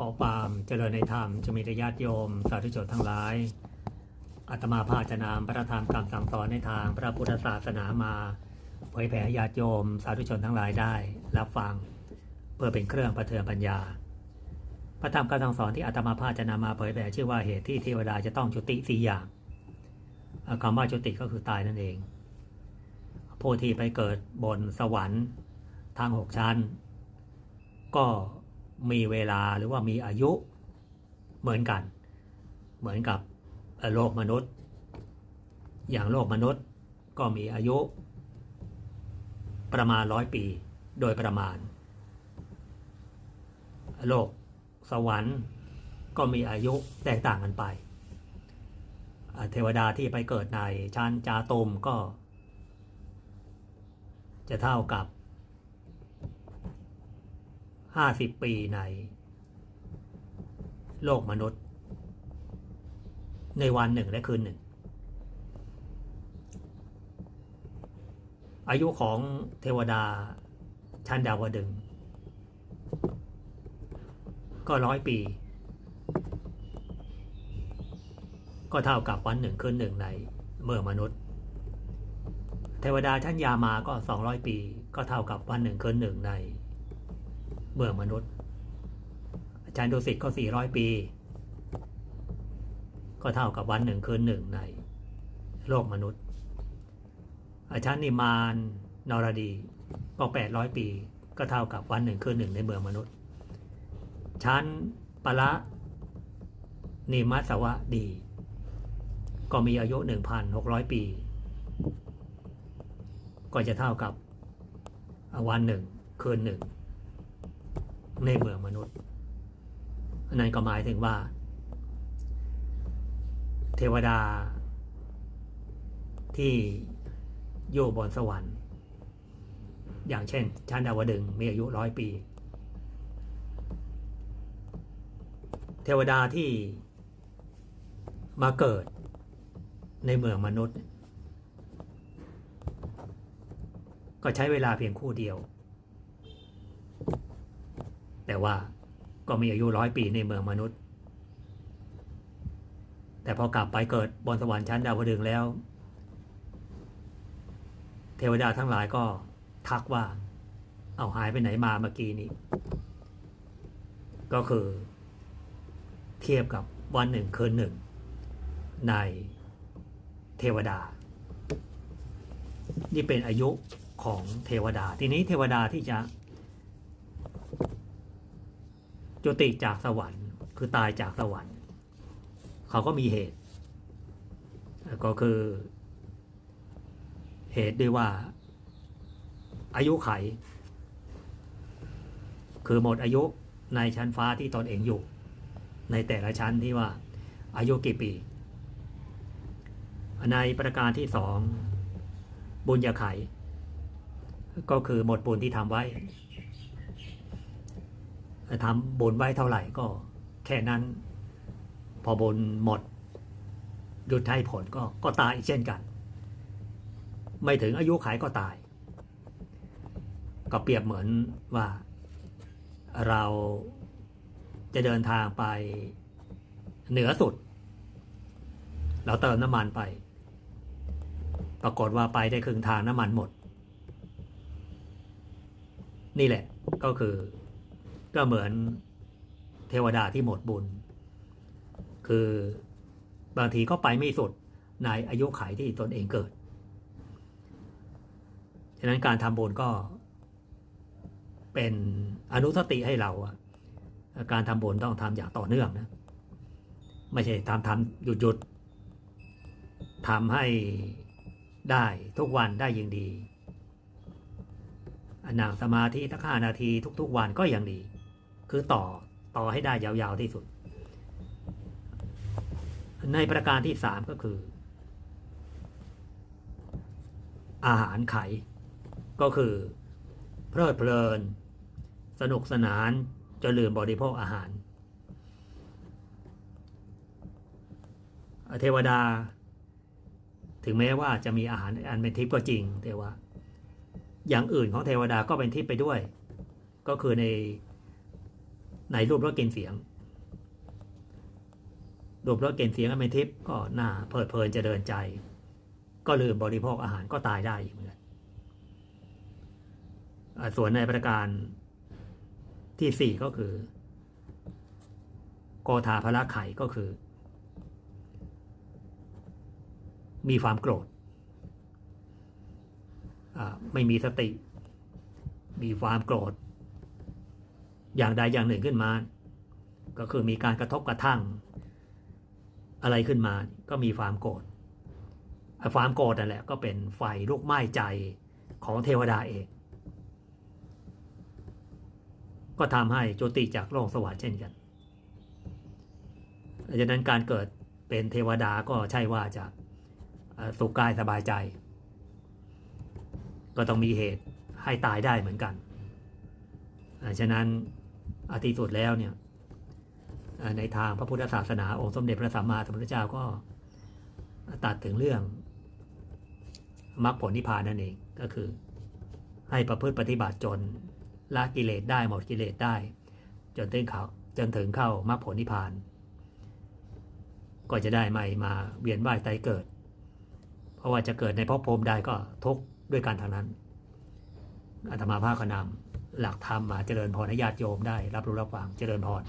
ขอความเจริญในธรรมจะมีญาติโยม สาธุชนทั้งหลายอาตมาภาจะนำพระธรรมคำสั่งสอนในทางพระพุทธศาสนามา เผยแผ่ญาติโยม สาธุชนทั้งหลายได้ รับฟังเพื่อเป็นเครื่องประเทืองปัญญา พระธรรมคำสั่งสอนที่อาตมาภาจะนำมาเผยแผ่ชื่อว่าเหตุที่เทวดาจะต้องจุติสี่อย่างคำว่าจุติก็คือตายนั่นเองผู้ที่ไปเกิดบนสวรรค์ทางหกชั้น ก็ มีเวลาหรือว่ามีอายุเหมือนกัน เหมือนกับโลกมนุษย์ อย่างโลกมนุษย์ก็มีอายุ ประมาณร้อยปีโดยประมาณ โลกสวรรค์ก็มีอายุแตกต่างกันไป เทวดาที่ไปเกิดในชั้นจาตุมก็ จะเท่ากับ ห้าสิบปีใน โลกมนุษย์ ในวันหนึ่งและคืนหนึ่ง อายุของเทวดาชั้นดาวดึง ก็ร้อยปี ก็เท่ากับวันหนึ่งคืนหนึ่งในเมื่อมนุษย์ เทวดาชั้นยามาก็สองร้อยปี ก็เท่ากับวันหนึ่งคืนหนึ่งใน เมืองมนุษย์ อาจารย์ดุสิตก็ 400 ปี ก็เท่ากับวันหนึ่งคืนหนึ่งในโลกมนุษย์ อาจารย์นิมานนรดีก็ 800 ปี ก็เท่ากับวันหนึ่งคืนหนึ่งในเมืองมนุษย์ ชั้นปะละนิมัสวะดี ก็มีอายุ 1,600 ปี ก็จะเท่ากับวันหนึ่งคืนหนึ่ง ในเมืองมนุษย์อันนั้นก็หมายถึงว่า เทวดา ที่อยู่บนสวรรค์ อย่างเช่นชั้นดาวดึงมีอายุร้อยปี เทวดาที่มาเกิดในเมืองมนุษย์ ก็ใช้เวลาเพียงคู่เดียว แต่ว่าก็มีอายุร้อยปีในเมืองมนุษย์ แต่พอกลับไปเกิดบนสวรรค์ชั้นดาวดึงส์แล้ว เทวดาทั้งหลายก็ทักว่า เอาหายไปไหนมาเมื่อกี้นี้ ก็คือ เทียบกับวันหนึ่งคืนหนึ่ง ในเทวดา นี่เป็นอายุของเทวดา ทีนี้เทวดาที่จะ จุติจากสวรรค์ คือตายจากสวรรค์ เขาก็มีเหตุ ก็คือ เหตุด้วยว่า อายุไข คือหมดอายุในชั้นฟ้าที่ตนเองอยู่ ในแต่ละชั้นที่ว่า อายุกี่ปี ในประการที่สองบุญญาไข ก็คือหมดบุญที่ทำไว้ ทำบุญไว้เท่าไหร่ก็แค่นั้น พอบุญหมดหยุดให้ผลก็ก็ตายอีกเช่นกัน ไม่ถึงอายุขายก็ตาย ก็เปรียบเหมือนว่าเราจะเดินทางไปเหนือสุด เราเติมน้ำมันไป ปรากฏว่าไปได้ครึ่งทางน้ำมันหมด นี่แหละก็คือ ก็เหมือนเทวดาที่หมดบุญ คือบางทีก็ไปไม่สุดในอายุขัยที่ตนเองเกิด ฉะนั้นการทำบุญก็เป็นอนุสติให้เราการทำบุญต้องทำอย่างต่อเนื่องนะ ไม่ใช่ทำทำหยุดหยุดทำให้ได้ทุกวันได้ยิ่งดีนั่งสมาธิทักห้านาทีทุก ๆ วันก็ยังดี คือต่อต่อให้ได้ยาวๆที่สุด ในประการที่สามก็คือ อาหารไข ก็คือ เพลิดเพลิน สนุกสนานจนลืมบริโภคอาหาร เทวดา ถึงแม้ว่าจะมีอาหารอันเป็นทิพย์ก็จริง แต่ว่า อย่างอื่นของเทวดาก็เป็นทิพย์ไปด้วย ก็คือใน ในรูปรสกลิ่นเสียง รูปรสกลิ่นเสียงอเมทิพก็น่าเพลิดเพลินเจริญใจ ก็ลืมบริโภคอาหารก็ตายได้อีกเหมือนกันส่วนในประการที่สี่ก็คือ โกธาภละไข่ก็คือ มีความโกรธไม่มีสติ มีความโกรธ อย่างใดอย่างหนึ่งขึ้นมา ก็คือมีการกระทบกระทั่ง อะไรขึ้นมา ก็มีความโกรธความโกรธนั่นแหละก็เป็นไฟลุกไหม้ใจของเทวดาเอง ก็ทำให้โจติจากโลกสวรรค์เช่นกันดังนั้นการเกิดเป็นเทวดาก็ใช่ว่าจะสุขกายสบายใจ ก็ต้องมีเหตุให้ตายได้เหมือนกัน ฉะนั้น อาทิสุดแล้วเนี่ยในทางพระพุทธศาสนาองค์สมเด็จพระสัมมาสัมพุทธเจ้าก็ตัดถึงเรื่องมรรคผลนิพพานนั่นเองก็คือ ให้ประพฤติปฏิบัติจนละกิเลสได้หมดกิเลสได้ จนถึงเขาจนถึงเข้ามรรคผลนิพพาน ก็จะได้ไม่มาเวียนว่ายตายเกิด เพราะว่าจะเกิดในภพภูมิใดก็ทุกข์ด้วยกันทางนั้นอาตมาภาคก็นำ หลักธรรมมาเจริญพรให้ญาติโยมได้ รับรู้รับฟังเจริญพร